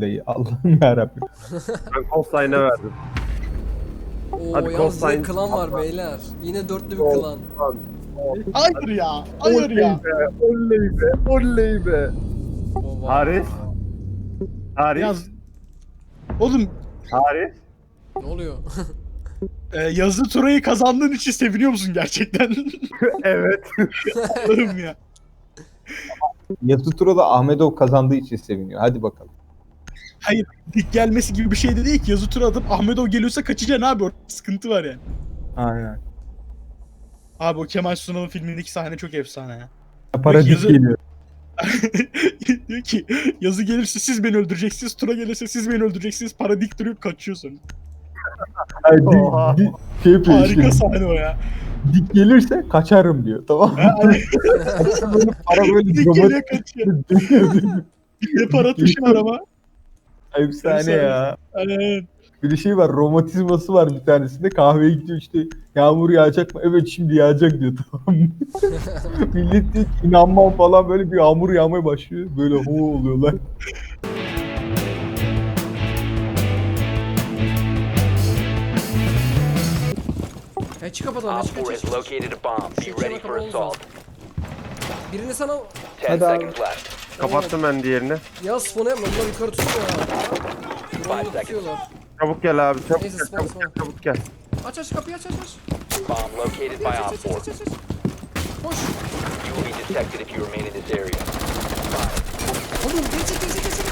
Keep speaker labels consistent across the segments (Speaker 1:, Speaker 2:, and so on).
Speaker 1: Leyi. Allah'ım yarabbim.
Speaker 2: Ben Costine'a verdim.
Speaker 3: Oo
Speaker 2: Hadi
Speaker 3: yalnız yine klan var beyler. Yine dörtlü bir klan.
Speaker 4: Hayır ya. Hayır ya.
Speaker 2: be, oley be, oley be. Haris. Haris.
Speaker 4: Yaz. Oğlum
Speaker 2: Haris.
Speaker 3: Ne oluyor?
Speaker 4: e, yazı turayı kazandığın için seviniyor musun gerçekten?
Speaker 2: evet.
Speaker 4: Allah'ım ya.
Speaker 1: Yazı Tura'da Ahmedov kazandığı için seviniyor. Hadi bakalım.
Speaker 4: Dik gelmesi gibi bir şey de değil ki. Yazı tura atıp Ahmetov geliyorsa kaçacaksın abi. Orada sıkıntı var yani.
Speaker 1: Aynen.
Speaker 4: Abi o Kemal Sunal'ın filmindeki sahne çok efsane ya.
Speaker 1: Para dik
Speaker 4: yazı-
Speaker 1: geliyor.
Speaker 4: Diyor ki yazı gelirse siz beni öldüreceksiniz. Tura gelirse siz beni öldüreceksiniz. Para dik duruyor kaçıyor sonra.
Speaker 1: Hayır, dik,
Speaker 2: Oha.
Speaker 1: dik, şey yapıyor
Speaker 4: Harika
Speaker 1: işte.
Speaker 4: sahne o ya.
Speaker 1: Dik gelirse kaçarım diyor. Tamam mı? Para böyle
Speaker 4: dik geliyor kaçıyor. Ne para taşır araba.
Speaker 1: Efsane ya.
Speaker 4: Aynen.
Speaker 1: Bir de şey var romatizması var bir tanesinde kahveye gidiyor işte yağmur yağacak mı? Evet şimdi yağacak diyor tamam mı? Millet diyor ki inanmam falan böyle bir yağmur yağmaya başlıyor. Böyle ho oluyorlar.
Speaker 3: Ya çık kapatalım ya
Speaker 5: Op
Speaker 3: çık
Speaker 5: 4
Speaker 3: çık
Speaker 5: has
Speaker 3: çık.
Speaker 5: located a bomb. Be
Speaker 3: Şu
Speaker 5: ready
Speaker 3: çana
Speaker 5: for
Speaker 3: kapamamız
Speaker 5: assault.
Speaker 3: lazım. Birini sana...
Speaker 5: 10
Speaker 1: Hadi abi.
Speaker 5: seconds left.
Speaker 2: Kapattım ben diğerini.
Speaker 3: Ya sponu yapma bunlar yukarı tutuyor ya. Bunlar
Speaker 5: seconds.
Speaker 3: tutuyorlar.
Speaker 2: Çabuk gel abi, çabuk
Speaker 3: Neyse,
Speaker 2: gel,
Speaker 3: spawn,
Speaker 2: çabuk
Speaker 3: spawn.
Speaker 2: gel, çabuk gel.
Speaker 3: Aç aç kapıyı aç aç aç.
Speaker 5: Bomb located by
Speaker 3: Aç
Speaker 5: Op
Speaker 3: aç
Speaker 5: 4.
Speaker 3: aç aç aç. Koş.
Speaker 5: You will be detected if you remain in this area.
Speaker 3: Oğlum geçin geçin geçin.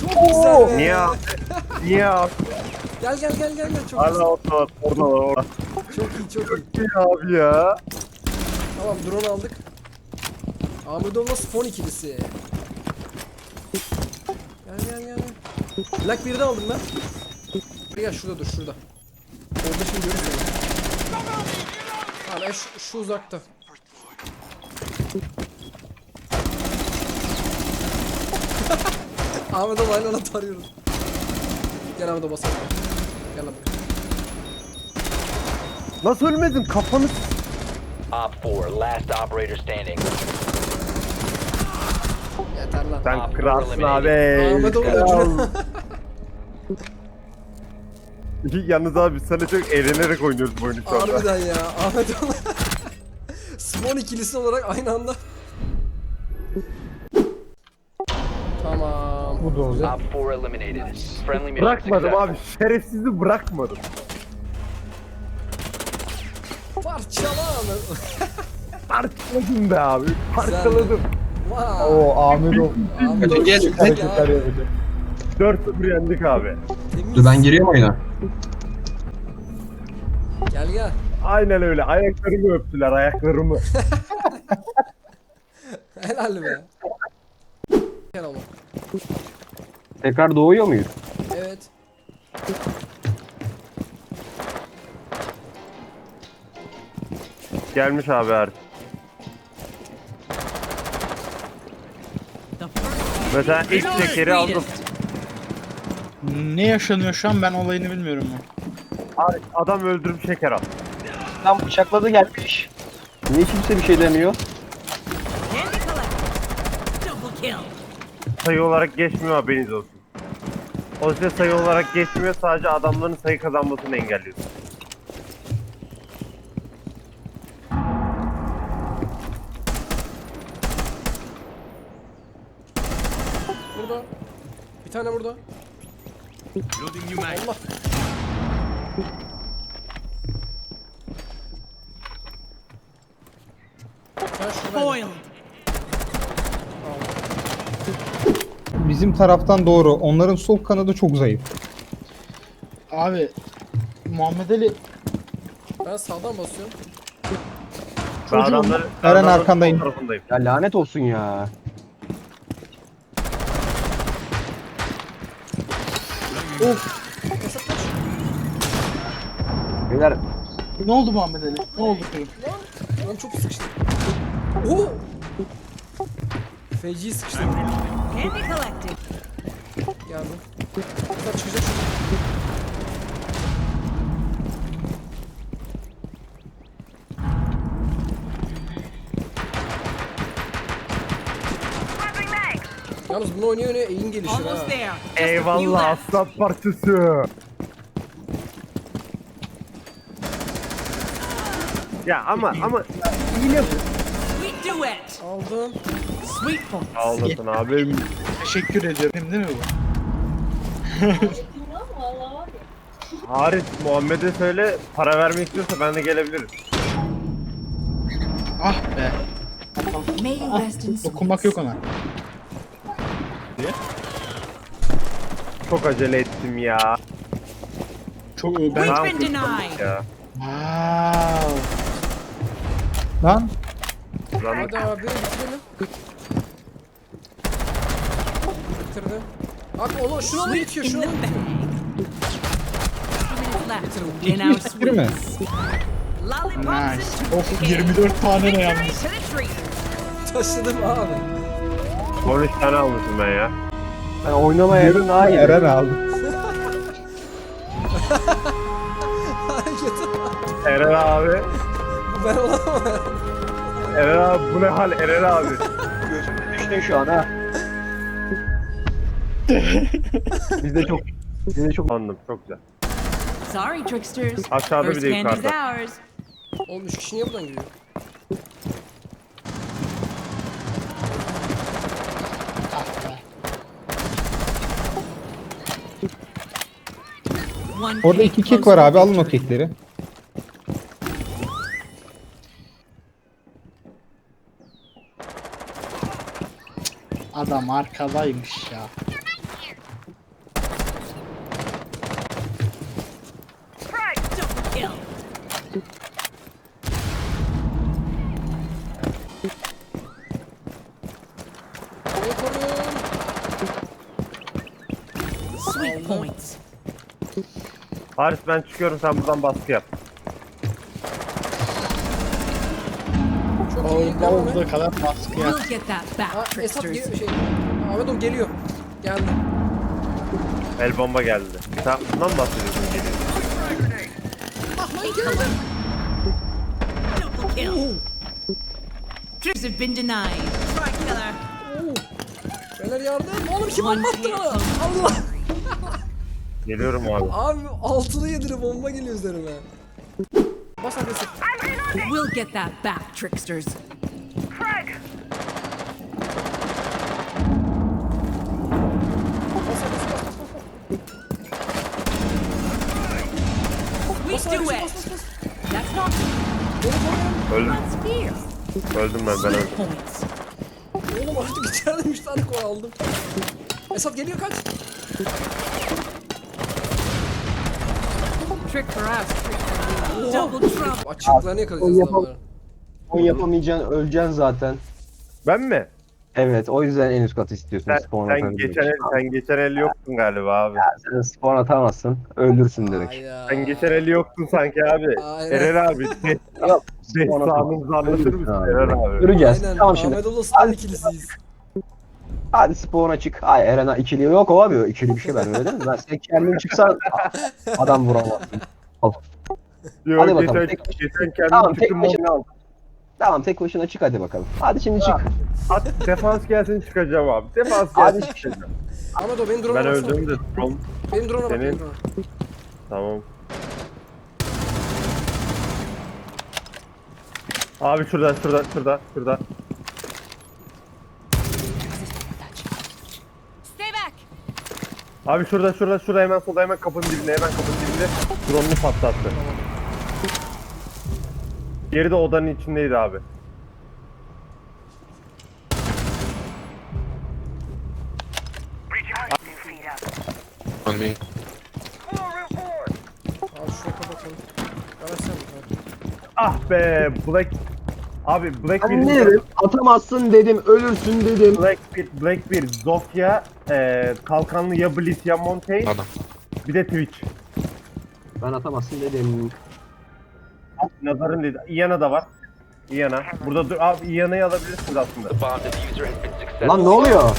Speaker 3: Çok güzel be.
Speaker 2: Niye abi? Niye abi?
Speaker 3: Gel gel gel gel gel çok
Speaker 2: Hala
Speaker 3: güzel.
Speaker 2: orada, orada, orada.
Speaker 3: Çok iyi çok iyi.
Speaker 2: Niye abi ya?
Speaker 3: Tamam drone aldık. Ahmedov'la spawn ikilisi. Gel gel gel. Black bir de aldım ben. Gel şurada dur şurada. Orada şimdi. Tamam ben şu, şu uzakta. Ahmet'e aynı anda tarıyoruz. Gel Ahmet'e basalım. Gel lan buraya.
Speaker 2: Nasıl ölmedin? Kafanı
Speaker 5: Op 4, last operator standing.
Speaker 3: Yeter lan.
Speaker 2: Sen
Speaker 5: Abi,
Speaker 2: kralsın abi.
Speaker 3: Ahmet oğlum
Speaker 2: Kral. Yalnız abi sana çok eğlenerek oynuyoruz bu oyunu şu anda.
Speaker 3: Harbiden ya. Ahmet oğlum. Spawn ikilisi olarak aynı anda. Tamam.
Speaker 1: Bu da olacak.
Speaker 5: Op 4 eliminated. Friendly mission
Speaker 2: Bırakmadım
Speaker 5: success.
Speaker 2: abi. Şerefsizi bırakmadım.
Speaker 3: Parçala Ahmet.
Speaker 2: Parçaladım be abi. Parçaladım.
Speaker 3: Vay.
Speaker 1: Oo.
Speaker 3: Ahmet
Speaker 1: Hareketler
Speaker 3: ya.
Speaker 1: yapacak.
Speaker 2: 4-0 yendik abi.
Speaker 3: Temiz.
Speaker 6: Dur ben giriyorum oyuna.
Speaker 3: Gel gel.
Speaker 2: Aynen öyle. Ayaklarımı öptüler ayaklarımı.
Speaker 3: Helal be. Gel oğlum.
Speaker 6: Tekrar doğuyor muyuz?
Speaker 3: Evet.
Speaker 2: Gelmiş abi Haris. Mesela ilk şekeri aldım.
Speaker 4: Ne yaşanıyor şu an ben olayını bilmiyorum ya.
Speaker 2: Haris, Adam öldürüp şeker al.
Speaker 6: Lan bıçakladı gelmiş. Niye kimse bir şey demiyor?
Speaker 2: Sayı olarak geçmiyor haberiniz olsun. O size sayı olarak geçmiyor sadece adamların sayı kazanmasını engelliyor.
Speaker 3: Burada. Bir tane burada. Allah. Sen şuraya.
Speaker 1: Bizim taraftan doğru. Onların sol kanadı çok zayıf.
Speaker 4: Abi Muhammed Ali
Speaker 3: Ben sağdan basıyorum.
Speaker 2: Ben
Speaker 4: Çocuğum,
Speaker 2: adamların,
Speaker 1: Eren
Speaker 2: adamların
Speaker 1: arkandayım.
Speaker 2: sol tarafındayım.
Speaker 6: Ya lanet olsun ya.
Speaker 3: Kaç.
Speaker 6: Beyler
Speaker 4: ne oldu Muhammed Ali? Ne oldu çocuk?
Speaker 3: Lan çok sıkıştı. Oo. Feci sıkıştı.
Speaker 7: Candy collected.
Speaker 3: Geldim. Kasap çıkacak şimdi. Yalnız bunu oynuyor oynaya eğim gelişir ha.
Speaker 7: Almost there. Just a few
Speaker 2: Eyvallah
Speaker 7: left.
Speaker 2: aslan parçası. Ya ama ama
Speaker 7: We do it.
Speaker 3: Aldım.
Speaker 7: Sweet points.
Speaker 2: sağ olasın abim.
Speaker 4: Teşekkür ederim değil mi bu?
Speaker 2: Haris Muhammed'e söyle para vermek istiyorsa ben de gelebilirim.
Speaker 4: Ah be.
Speaker 7: May you rest in
Speaker 4: Dokunmak yok ona.
Speaker 2: Çok acele ettim ya.
Speaker 4: Çok ben...
Speaker 2: Tamam,
Speaker 7: been denied.
Speaker 2: Ya.
Speaker 4: Wow.
Speaker 1: Lan
Speaker 2: Lan
Speaker 3: Hadi abi bitirelim. Bitirdim. Abi onu şunu
Speaker 7: Sweet in
Speaker 3: şunu
Speaker 7: the
Speaker 3: mu
Speaker 7: bag.
Speaker 3: bitiyor?
Speaker 7: Two minutes left in our
Speaker 1: bitir mi?
Speaker 7: Lollipops
Speaker 4: Nice.
Speaker 7: and
Speaker 4: Of 24 tane ne yalnız.
Speaker 7: to the treat.
Speaker 3: Taşıdım abi.
Speaker 2: 13 tane almışım ben ya.
Speaker 6: Ben oynamayaydın daha iyi.
Speaker 1: Eren aldı.
Speaker 3: Hareketi
Speaker 2: Eren abi.
Speaker 3: bu ben olamam.
Speaker 2: Eren abi bu ne hal Eren abi.
Speaker 6: Gözümde düştün şu an ha. biz de çok biz de çok
Speaker 2: Anladım çok güzel.
Speaker 7: Sorry, tricksters.
Speaker 2: Aşağıda bir
Speaker 7: First
Speaker 2: de
Speaker 7: candy's
Speaker 2: yukarıda.
Speaker 7: ours.
Speaker 3: Oğlum 3 kişi niye buradan giriyor?
Speaker 1: Orada iki
Speaker 7: closer
Speaker 1: var abi alın o
Speaker 7: victory.
Speaker 1: kekleri.
Speaker 4: Adam arkadaymış ya.
Speaker 2: Haris ben çıkıyorum sen buradan baskı yap.
Speaker 3: Çok iyi.
Speaker 4: Olduğu
Speaker 3: Devam et.
Speaker 4: olduğu kadar baskı yap.
Speaker 7: We'll get that
Speaker 3: Ha,
Speaker 7: back,
Speaker 3: Esat
Speaker 7: tricksters.
Speaker 3: geliyor. Şey, Ahmet oğlum geliyor. Geldi.
Speaker 2: El bomba geldi. Sen bundan mı bahsediyorsun geliyor?
Speaker 7: Double kill. Tricksters have been denied. Try killer.
Speaker 3: Beyler yardım. Oğlum kim
Speaker 7: One
Speaker 3: bomba attı
Speaker 7: cake
Speaker 3: bana? Allah.
Speaker 2: Geliyorum abi.
Speaker 3: Abi altılı yediri bomba geliyor üzerime. Bas agresif.
Speaker 7: We'll get that back, tricksters.
Speaker 3: Bas agresif. Bas bas bas.
Speaker 7: We
Speaker 3: Bas
Speaker 7: do
Speaker 3: agresif. Bas
Speaker 7: it.
Speaker 3: bas bas.
Speaker 7: That's not
Speaker 3: Beni koruyun.
Speaker 2: Öldüm.
Speaker 7: that's fierce.
Speaker 2: Öldüm ben ben
Speaker 7: Sweet
Speaker 2: öldüm.
Speaker 7: points.
Speaker 3: Oğlum artık içeride 3 tane koy aldım. Esat geliyor kaç.
Speaker 7: Trick for us, trick for you. Double trouble.
Speaker 3: Açıklarını yakalayacağız
Speaker 6: Yapalım.
Speaker 3: adamları.
Speaker 6: onu yapamayacaksın öleceksin zaten.
Speaker 2: Ben mi?
Speaker 6: Evet o yüzden en üst katı istiyorsun
Speaker 2: Sen,
Speaker 6: spawn
Speaker 2: sen
Speaker 6: atabilmek
Speaker 2: geçen el,
Speaker 6: için.
Speaker 2: sen geçen el yoktun galiba abi.
Speaker 6: Sen spawn atamazsın. Öldürsün direkt.
Speaker 3: Hayda.
Speaker 2: Sen geçen el yoktun sanki abi.
Speaker 3: Aynen.
Speaker 2: Eren abi.
Speaker 6: Yok.
Speaker 2: Destanınızı anlatır mısın Eren abi?
Speaker 6: Göreceğiz.
Speaker 3: Aynen.
Speaker 6: Tamam şimdi.
Speaker 3: Ahmet Ulus'tan ikilisiyiz.
Speaker 6: Hadi spawn'a çık. Ay Eren ikili yok o abi. İkili bir şey vermiyor değil mi? Ben sen kendin çıksan adam vuramazsın.
Speaker 2: Yok,
Speaker 6: Hadi bakalım.
Speaker 2: Geçen,
Speaker 6: Tek-
Speaker 2: geçen kendim
Speaker 6: Tamam tek başına Tamam tek başına çık hadi bakalım. Hadi şimdi çık.
Speaker 2: At, defans gelsin çıkacağım abi. Defans
Speaker 6: Hadi
Speaker 2: gelsin çıkacağım.
Speaker 3: Ahmet o benim drone'a
Speaker 2: Ben öldüm de drone.
Speaker 3: Benim drone'a bak
Speaker 2: Senin-
Speaker 3: benim drone'a.
Speaker 2: Tamam. Abi şurada şurada şurada şurada.
Speaker 7: Stay back.
Speaker 2: Abi şurada şurada şurada hemen solda hemen kapının dibinde hemen kapının dibinde drone'unu patlattı. Geri de odanın içindeydi abi.
Speaker 3: Abi şuraya kapatalım. Evet sen bak.
Speaker 2: Ah be Black Abi Blackbeard
Speaker 6: dedim? Atamazsın dedim. Ölürsün dedim.
Speaker 2: Blackbeard Blackbeard Zofia e, kalkanlı ya Blitz ya Montaigne
Speaker 8: Adam.
Speaker 2: bir de Twitch.
Speaker 6: Ben atamazsın dedim.
Speaker 2: Nazar'ın dedi. Iana da var. Iana. Burada dur abi Iana'yı alabilirsiniz aslında.
Speaker 6: Lan ne oluyor?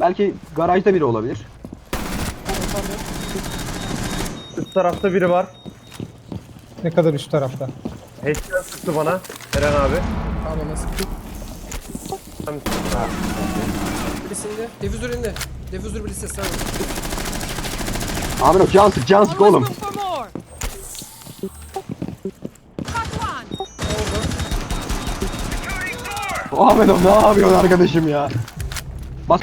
Speaker 6: Belki garajda biri olabilir.
Speaker 2: Üst tarafta biri var.
Speaker 1: Ne kadar üst tarafta.
Speaker 2: Headshot sıktı bana. Eren abi.
Speaker 3: Tamam nasıl? Birisi indi. Defüzör indi. Defüzör birisi sesler var.
Speaker 6: Ahmet o can sık can sık oğlum. Ahmet o ne yapıyorsun arkadaşım ya? Bas.